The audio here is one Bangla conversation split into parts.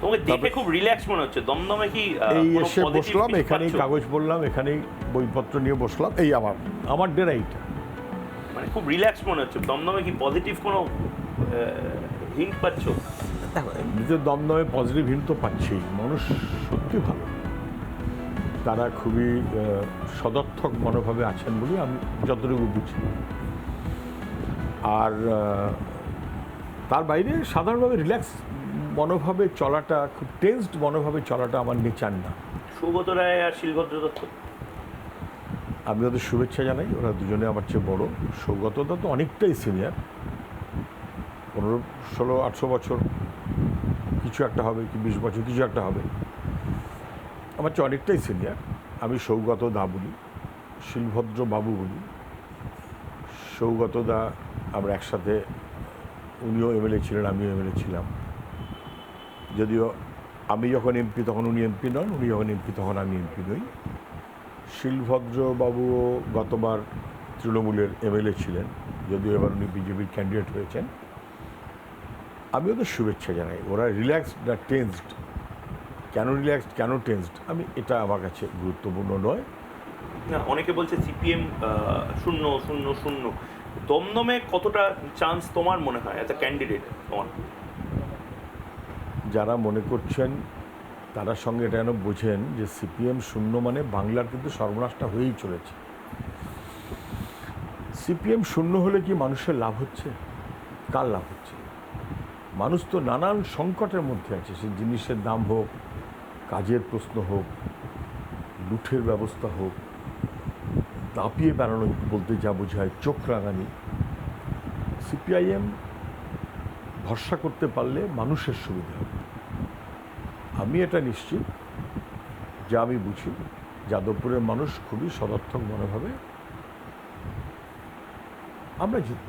তোমাকে দেখে খুব রিল্যাক্স মনে হচ্ছে দমদমে কি এই এসে বসলাম এখানেই কাগজ বললাম এখানেই বইপত্র নিয়ে বসলাম এই আমার আমার ডেরা এইটা। মানে খুব রিল্যাক্স মনে হচ্ছে দমদমে কি পজিটিভ কোনো হিন্ট পাচ্ছ? দেখো এমনিতে দমদমে পজিটিভ হিন্ট তো পাচ্ছি মানুষ সত্যি ভালো। তারা খুবই সদর্থক মনোভাবে আছেন বলে আমি যতটুকু বুঝি। আর তার বাইরে সাধারণভাবে রিল্যাক্স মনোভাবে চলাটা খুব টেন্সড মনোভাবে চলাটা আমার নেচার না। সৌগত রায় আর শিলভদ্র দত্ত। আমি ওদের শুভেচ্ছা জানাই ওরা দুজনে আমার চেয়ে বড়। সৌগতদা তো অনেকটাই সিনিয়র পনেরো ষোলো আটশো বছর। কিছু একটা হবে কি বিশ বছর কিছু একটা হবে। আমার চেয়ে অনেকটাই সিনিয়র আমি সৌগত দা বলি শিলভদ্র বাবু বলি। সৌগত দা আমরা একসাথে উনিও এমএলএ ছিলেন আমিও এমএলএ ছিলাম। যদিও আমি যখন এমপি, তখন উনি এমপি নন, উনি যখন এমপি, তখন আমি এমপি নই। শিলভদ্রবাবুও গতবার তৃণমূলের এমএলএ ছিলেন, যদিও এবার উনি বিজেপির ক্যান্ডিডেট হয়েছেন। আমি ওদের শুভেচ্ছা জানাই, ওরা রিল্যাক্সড না টেন্সড কেন রিল্যাক্সড কেন টেন্সড আমি, এটা আমার কাছে গুরুত্বপূর্ণ নয়। না, অনেকে বলছে সিপিএম শূন্য শূন্য শূন্য। দমদমে কতটা চান্স তোমার মনে হয় অ্যাজ আ ক্যান্ডিডেট তোমার? যারা মনে করছেন তারা সঙ্গে এটা যেন বোঝেন যে সিপিএম শূন্য মানে বাংলার কিন্তু সর্বনাশটা হয়েই চলেছে। সিপিএম শূন্য হলে কি মানুষের লাভ হচ্ছে? কার লাভ হচ্ছে? মানুষ তো নানান সংকটের মধ্যে আছে, সে জিনিসের দাম হোক, কাজের প্রশ্ন হোক, লুঠের ব্যবস্থা হোক, দাপিয়ে বেড়ানো বলতে যা বোঝায় চোখ রাঙানি। সিপিআইএম ভরসা করতে পারলে মানুষের সুবিধা হবে। আমি এটা নিশ্চিত যা আমি বুঝি যাদবপুরের মানুষ খুবই সদর্থক মনোভাবে। আমরা জিতব।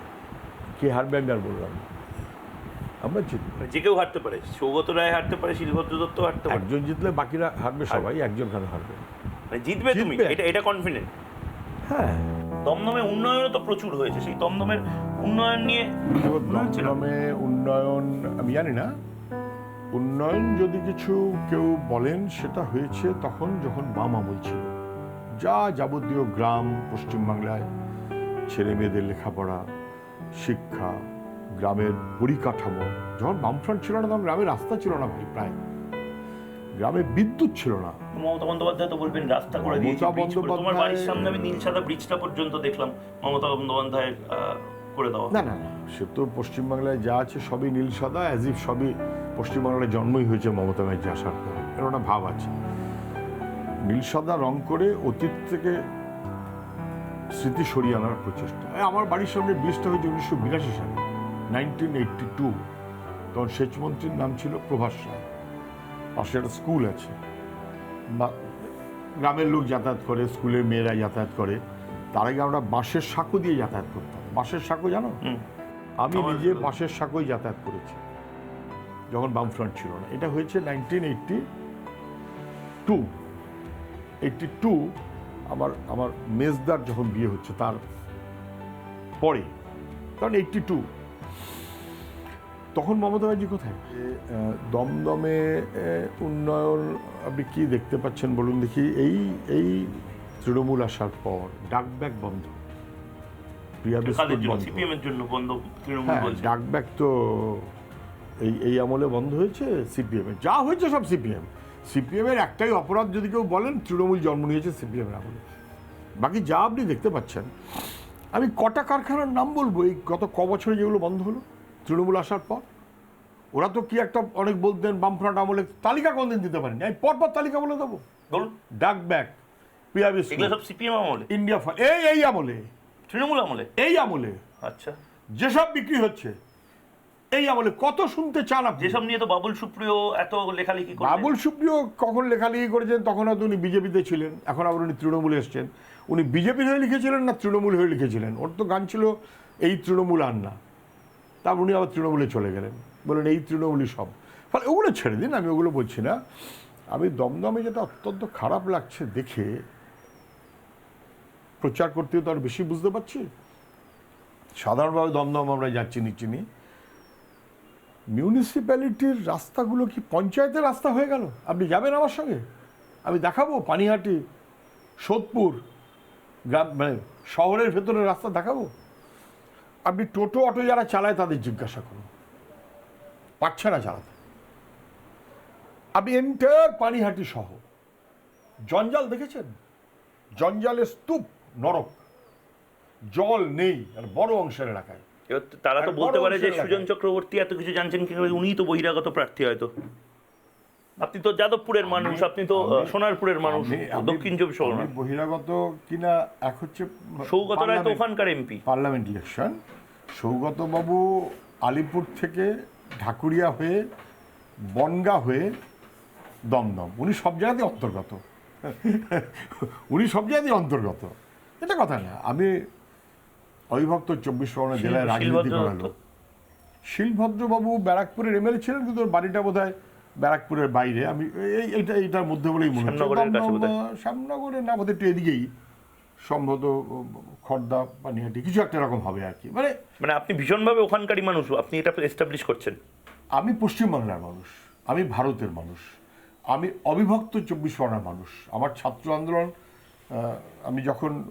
কে হারবে আমি আর বললাম আমরা জিতব। মানে যে কেউ হারতে পারে সৌগত রায় হারতে পারে শিলভদ্র দত্ত হারতে পারে। একজন জিতলে বাকিরা হারবে সবাই একজন কেন হারবে? মানে জিতবে তুমি এটা এটা কনফিডেন্ট হ্যাঁ। দমদমে উন্নয়নও তো প্রচুর হয়েছে। সেই দমদমের উন্নয়ন নিয়ে দমদমে উন্নয়ন আমি জানি না। উন্নয়ন যদি কিছু কেউ বলেন সেটা হয়েছে তখন যখন বাম আমল ছিল যা যাবতীয় গ্রাম পশ্চিমবাংলায় ছেলে মেয়েদের লেখাপড়া শিক্ষা গ্রামের পরিকাঠামো। যখন বামফ্রন্ট ছিল না তখন গ্রামে রাস্তা ছিল না ভাই প্রায়। গ্রামে বিদ্যুৎ ছিল না। মমতা বন্দ্যোপাধ্যায় তো বলবেন রাস্তা করে দিয়েছি করে- তোমার বাড়ির সামনে আমি নীল সাদা ব্রিজটা পর্যন্ত দেখলাম মমতা বন্দ্যোপাধ্যায়ের করে দেওয়া। না না সে তো পশ্চিমবাংলায় যা আছে সবই নীল সাদা অ্যাজ ইফ সবই জন্মই হয়েছে মমতা ব্যানার্জি আসার পর। এর একটা ভাব আছে। নীল সাদা রং করে অতীত থেকে স্মৃতি সরিয়ে আনার প্রচেষ্টা। আমার বাড়ির সামনে ব্রিজটা হয়েছে উনিশশো বিরাশি সালে নাইনটিন এইটটি টু তখন সেচমন্ত্রীর নাম ছিল প্রভাস রায়। পাশে একটা স্কুল আছে। গ্রামের লোক যাতায়াত করে স্কুলের মেয়েরা যাতায়াত করে তার আগে আমরা বাঁশের সাঁকো দিয়ে যাতায়াত করতাম। বাঁশের সাঁকো জানো? আমি নিজে বাঁশের সাঁকোয় যাতায়াত করেছি যখন বামফ্রন্ট ছিল না। এটা হয়েছে nineteen eighty two eighty two আমার আমার মেজদার যখন বিয়ে হচ্ছে তার পরে কারণ এইটটি টু তখন মমতা ব্যানার্জি কোথায়? দমদমে উন্নয়ন আপনি কি দেখতে পাচ্ছেন বলুন দেখি এই এই তৃণমূল আসার পর ডাক ব্যাগ বন্ধ। প্রিয়া বিস্কুট বন্ধ। জন্য বন্ধ তৃণমূল হ্যাঁ বলছে। ডাক ব্যাগ তো এই এই আমলে বন্ধ হয়েছে সিপিএমের যা হয়েছে সব সিপিএম। সিপিএম এর একটাই অপরাধ যদি কেউ বলেন তৃণমূল জন্ম নিয়েছে সিপিএম এর আমলে। বাকি যা আপনি দেখতে পাচ্ছেন আমি কটা কারখানার নাম বলব এই গত ক বছরে যেগুলো বন্ধ হলো? তৃণমূল আসার পর ওরা তো কি একটা অনেক বলতেন বামফ্রন্ট আমলে তালিকা কোনদিন দিতে পারেনি? আমি পরপর তালিকা বলে দেবো। বলুন। ডাক ব্যাগ বিস্কুট সব সিপিএম আমলে? ইন্ডিয়া এই এই আমলে। তৃণমূল আমলে? এই আমলে। আচ্ছা। যেসব বিক্রি হচ্ছে এই আমলে কত শুনতে চান আপনি? যেসব নিয়ে তো বাবুল সুপ্রিয় এত লেখালেখি করলেন। বাবুল সুপ্রিয় কখন লেখালেখি করেছেন তখন হয়তো উনি বিজেপিতে ছিলেন এখন আবার উনি তৃণমূলে এসছেন। উনি বিজেপির হয়ে লিখেছিলেন না তৃণমূল হয়ে লিখেছিলেন? ওর তো গান ছিল এই তৃণমূল আর না। তারপর উনি আবার তৃণমূলে চলে গেলেন। বলেন এই তৃণমূলই সব। ফলে ওগুলো ছেড়ে দিন, আমি ওগুলো বলছি না। আমি দমদমে যেটা অত্যন্ত খারাপ লাগছে দেখে প্রচার করতে তো আর বেশি বুঝতে পারছি। সাধারণভাবে দমদম আমরা যাচ্ছি, নিচ্ছি নি। মিউনিসিপ্যালিটির রাস্তাগুলো কি পঞ্চায়েতের রাস্তা হয়ে গেল? আপনি যাবেন আমার সঙ্গে? আমি দেখাবো পানিহাটি, সোদপুর, গ্রাম মানে শহরের ভেতরের রাস্তা দেখাবো? আপনি টোটো অটো যারা চালায় তাদের জিজ্ঞাসা করুন। পারছে না চালাতে। আপনি এন্টায়ার পানিহাটি সহ জঞ্জাল দেখেছেন? জঞ্জালের স্তূপ নরক। জল নেই আর বড় অংশের এলাকায়। তারা তো বলতে পারে যে সুজন চক্রবর্তী এত কিছু জানছেন কি উনিই তো বহিরাগত প্রার্থী হয়তো। আপনি তো যাদবপুরের মানুষ আপনি তো সোনারপুরের মানুষ দক্ষিণ চব্বিশ পরগনা। বহিরাগত কিনা এক হচ্ছে সৌগত রায় তো ওখানকার এমপি। পার্লামেন্ট ইলেকশন সৌগতবাবু আলিপুর থেকে ঢাকুরিয়া হয়ে বনগা হয়ে দমদম। উনি সব জায়গাতেই অন্তর্গত। উনি সব জায়গাতেই অন্তর্গত। এটা কথা না। আমি অবিভক্ত চব্বিশ পরগনা জেলায় রাজনীতি করালো। শিলভদ্রবাবু ব্যারাকপুরের এমএলএ ছিলেন কিন্তু বাড়িটা বোধ হয় ব্যারাকপুরের বাইরে আমি এই- এইটা এইটার মধ্যে বলেই মনে হচ্ছে। শ্যামনগরের না বোধহয় একটু এদিকেই। সম্ভবত খর্দা পানিহাটি কিছু একটা এরকম হবে আর কি। মানে মানে আপনি ভীষণভাবে ওখানকারই মানুষ আপনি এটা এস্টাবলিশ করছেন। আমি পশ্চিমবাংলার মানুষ আমি ভারতের মানুষ আমি অবিভক্ত চব্বিশ পরগনার মানুষ। আমার ছাত্র আন্দোলন আমি যখন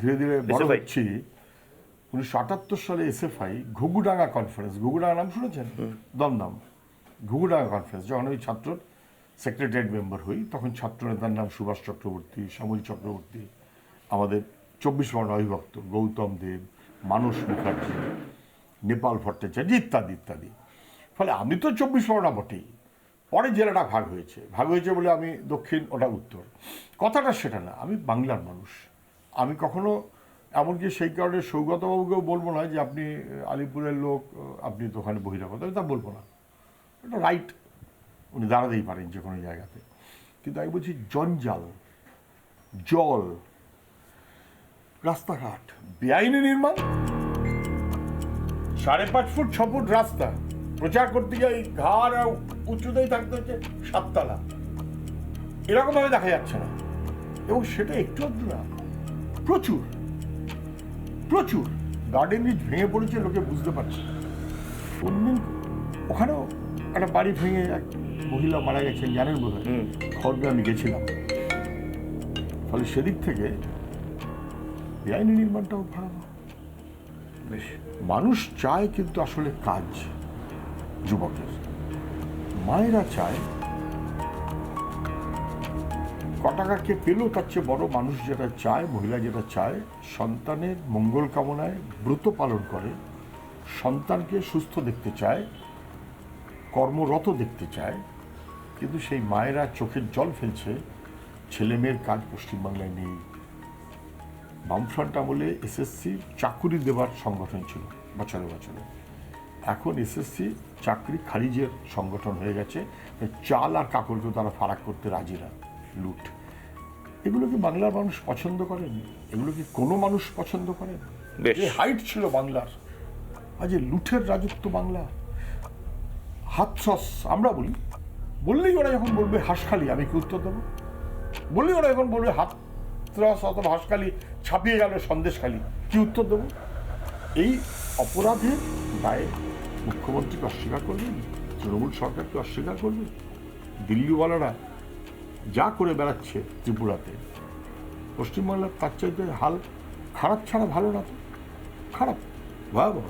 ধীরে ধীরে বড় হচ্ছি উনিশশো আটাত্তর সালে এসএফআই ঘুঘুডাঙ্গা কনফারেন্স ঘুঘুডাঙ্গা নাম শুনেছেন? দমদম। ঘুঘুডাঙ্গা কনফারেন্স যখন আমি ছাত্র সেক্রেটারিয়েট মেম্বার হই, তখন ছাত্র নেতার নাম সুভাষ চক্রবর্তী, শ্যামল চক্রবর্তী, আমাদের চব্বিশ পরগনা অবিভক্ত, গৌতম দেব, মানস মুখার্জি, নেপাল ভট্টাচার্য ইত্যাদি ইত্যাদি। ফলে আমি তো চব্বিশ পরগনা বটেই। পরে জেলাটা ভাগ হয়েছে। ভাগ হয়েছে বলে আমি দক্ষিণ, ওটা উত্তর। কথাটা সেটা না, আমি বাংলার মানুষ। আমি কখনো, এমনকি সেই কারণে সৌগতবাবুকেও বলব না যে আপনি আলিপুরের লোক, আপনি তো ওখানে বহিরাগত, আমি তা বলব না। এটা রাইট উনি দাঁড়াতেই পারেন যে কোনো জায়গাতে। কিন্তু আমি বলছি জঞ্জাল, জল, রাস্তাঘাট, বেআইনি নির্মাণ, সাড়ে পাঁচ ফুট ছ ফুট রাস্তা, প্রচার করতে গিয়ে এই আর উঁচুতেই থাকতে হচ্ছে সাততলা। এরকম ভাবে দেখা যাচ্ছে না। এবং সেটা একটু না, প্রচুর প্রচুর। গার্ডেন ভেঙে পড়েছে, লোকে বুঝতে পারছে কোনদিন ওখানেও একটা বাড়ি ভেঙে এক মহিলা মারা গেছেন জানেন বোধ হয়। আমি গেছিলাম। ফলে সেদিক থেকে বেআইনি নির্মাণটাও ভয়াবহ বেশ। মানুষ চায় কিন্তু আসলে কাজ যুবকের। মায়েরা চায় কটাকাকে পেলেও তার চেয়ে বড় মানুষ যেটা চায় মহিলা যেটা চায় সন্তানের মঙ্গল কামনায় ব্রত পালন করে সন্তানকে সুস্থ দেখতে চায় কর্মরত দেখতে চায় কিন্তু সেই মায়েরা চোখের জল ফেলছে ছেলে মেয়ের কাজ পশ্চিমবাংলায় নেই। বামফ্রন্ট আমলে এসএসসি চাকুরি দেওয়ার সংগঠন ছিল বছরে বছরে। এখন এসএসসি চাকরি খারিজের সংগঠন হয়ে গেছে চাল আর কাপড়কে তারা ফারাক করতে রাজি না লুট। এগুলো কি বাংলার মানুষ পছন্দ করেন? এগুলো কি কোনো মানুষ পছন্দ করেন। হাইট ছিল বাংলার আজ লুঠের রাজত্ব বাংলা হাতসস আমরা বলি, বললেই ওরা যখন বলবে হাঁসখালি, আমি কি উত্তর দেবো? বললেই ওরা যখন বলবে হাত ত্রাস অথবা হাঁসখালি, ছাপিয়ে গেল সন্দেশখালি, কি উত্তর দেবো? এই অপরাধের দায়ে মুখ্যমন্ত্রীকে অস্বীকার করবেন তৃণমূল সরকারকে অস্বীকার করবে, দিল্লিওয়ালারা যা করে বেড়াচ্ছে ত্রিপুরাতে, পশ্চিমবাংলার তার চাইতে হাল খারাপ ছাড়া ভালো না তো? খারাপ, ভয়াবহ।